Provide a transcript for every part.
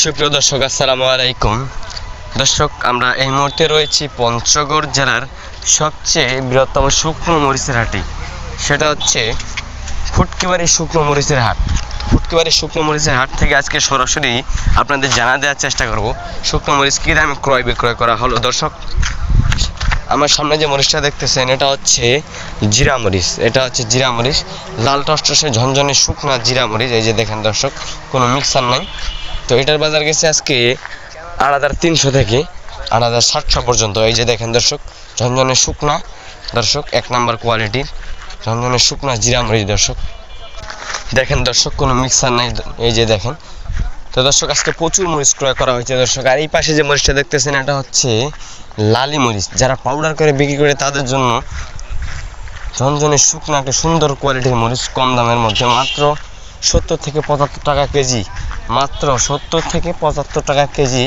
সুপ্রিয় দর্শক, আসসালামু আলাইকুম। দর্শক, আমরা এই মুহূর্তে রয়েছি পঞ্চগড় জেলার সবচেয়ে বৃহত্তম শুকনো মরিচের হাটে। সেটা হচ্ছে ফুটকিবাড়ি শুকনো মরিচের হাট। ফুটকিবাড়ি শুকনো মরিচের হাট থেকে আজকে সরাসরি আপনাদের জানা দেওয়ার চেষ্টা করব, শুকনো মরিচ কী দামে ক্রয় বিক্রয় করা হলো। দর্শক, আমার সামনে যে মরিচটা দেখতেছেন, এটা হচ্ছে জিরা মরিচ। এটা হচ্ছে জিরা মরিচ। লাল টসটসে ঝনঝনে শুকনা জিরা মরিচ। এই যে দেখেন দর্শক, কোনো মিক্সার নাই। তো এটার বাজার গেছে আজকে আট হাজার তিনশো থেকে আট হাজার সাতশো পর্যন্ত। এই যে দেখেন দর্শক, ঝনঝনে শুকনা দর্শক, এক নাম্বার কোয়ালিটির ঝনঝনে শুকনা জিরা মরিচ দর্শক। দেখেন দর্শক, কোনো মিক্সার নাই। এই যে দেখেন। তো দর্শক, আজকে প্রচুর মরিচ ক্রয় করা হয়েছে দর্শক। আর এই পাশে যে মরিচটা দেখতেছেন, এটা হচ্ছে লালি মরিচ। যারা পাউডার করে বিক্রি করে, তাদের জন্য ঝনঝনে শুকনো একটা সুন্দর কোয়ালিটির মরিচ কম দামের মধ্যে। মাত্র সত্তর থেকে পঁচাত্তর টাকা কেজি মাত্র সত্তর থেকে পঁচাত্তর টাকা কেজি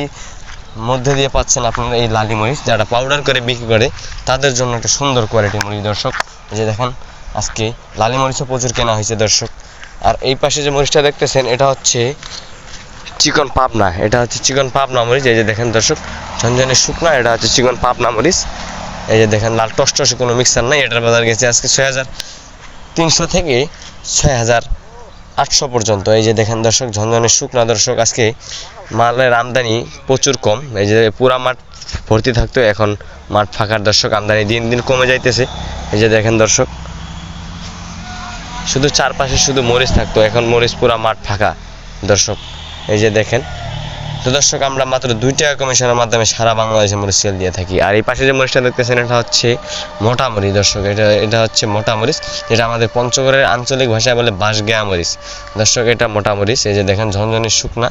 মধ্যে দিয়ে পাচ্ছেন আপনারা এই লালি মরিচ, যারা পাউডার করে বিক্রি করে, তাদের জন্য একটা সুন্দর কোয়ালিটি মরিচ, দর্শক। যে দেখেন, আজকে লালি মরিচও প্রচুর কেনা হয়েছে, দর্শক। আর এই পাশে যে মরিচটা দেখতেছেন, এটা হচ্ছে চিকন পাবনা, এটা হচ্ছে চিকন পাবনা মরিচ। এই যে দেখেন, দর্শক, ঝনঝনে শুকনা, এটা হচ্ছে চিকন পাবনা মরিচ। এই যে দেখেন, লাল টসটসে কোনো মিক্সার নাই, এটার বাজার গেছে আজকে ছয় হাজার তিনশো থেকে ছয় হাজার আটশো পর্যন্ত। এই যে দেখেন দর্শক, ঝনঝনের শুকনা দর্শক, আজকে মালের আমদানি প্রচুর কম। এই যে পুরা মাঠ ভর্তি থাকতো, এখন মাঠ ফাঁকার দর্শক, আমদানি দিন দিন কমে যাইতেছে। এই যে দেখেন দর্শক, শুধু চারপাশে শুধু মরিচ থাকতো, এখন মরিচ পুরা মাঠ ফাঁকা দর্শক। এই যে দেখেন তো দর্শক, আমরা মাত্র দুই টাকা কমিশনের মাধ্যমে সারা বাংলাদেশে মরিচ সেল দিয়ে থাকি। আর এই পাশে যে মরিচটা দেখতেছেন, এটা হচ্ছে মোটা মরিচ দর্শক। এটা এটা হচ্ছে মোটা মরিচ, যেটা আমাদের পঞ্চগড়ের আঞ্চলিক ভাষায় বলে বাঁশগেয়া মরিচ। দর্শক, এটা মোটা মরিচ, এই যে দেখেন ঝনঝনে শুকনা।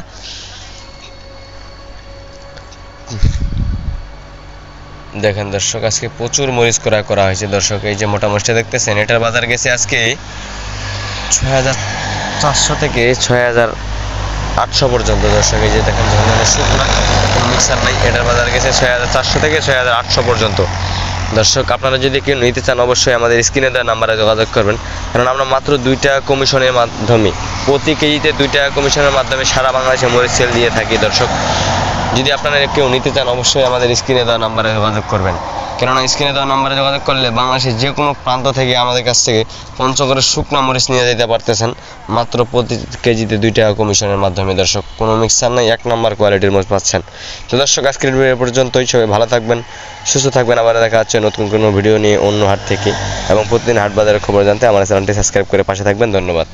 দেখেন দর্শক, আজকে প্রচুর মরিচ ক্রয় করা হয়েছে দর্শক। এই যে মোটা মরিচটা দেখতেছেন, এটার বাজার গেছে আজকে ছয় হাজার চারশো থেকে ছয় হাজার আটশো পর্যন্ত, দর্শক, এই যে দেখেন ঝনঝনে শুকনা কোনো মিক্সার নাই এটার বাজার গেছে ছয় হাজার চারশো থেকে ছয় হাজার আটশো পর্যন্ত। দর্শক, আপনারা যদি কেউ নিতে চান, অবশ্যই আমাদের স্ক্রিনে দেওয়া নাম্বারে যোগাযোগ করবেন। কারণ আমরা মাত্র দুই টাকা কমিশনের মাধ্যমে, প্রতি কেজিতে দুই টাকা কমিশনের মাধ্যমে সারা বাংলাদেশে মরিচ সেল দিয়ে থাকি, দর্শক। যদি আপনারা কেউ নিতে চান, অবশ্যই আমাদের স্ক্রিনে দেওয়া নাম্বারে যোগাযোগ করবেন। কেননা স্ক্রিনে দেওয়া নাম্বারে যোগাযোগ করলে বাংলাদেশের যে কোনো প্রান্ত থেকে আমাদের কাছ থেকে পঞ্চগড়ের শুকনো মরিচ নিয়ে যেতে পারতেছেন। মাত্র প্রতি কেজিতে দুই টাকা কমিশনের মাধ্যমে। দর্শক, কোনো মিক্সার নাই, এক নম্বর কোয়ালিটির মরিচ পাচ্ছেন। তো দর্শক, আজকের ভিডিও পর্যন্তই। সবাই ভালো থাকবেন, সুস্থ থাকবেন। আবার দেখা হচ্ছে নতুন কোনো ভিডিও নিয়ে অন্য হাট থেকে। এবং প্রতিদিন হাট বাজারের খবর জানতে আমার চ্যানেলটি সাবস্ক্রাইব করে পাশে থাকবেন। ধন্যবাদ।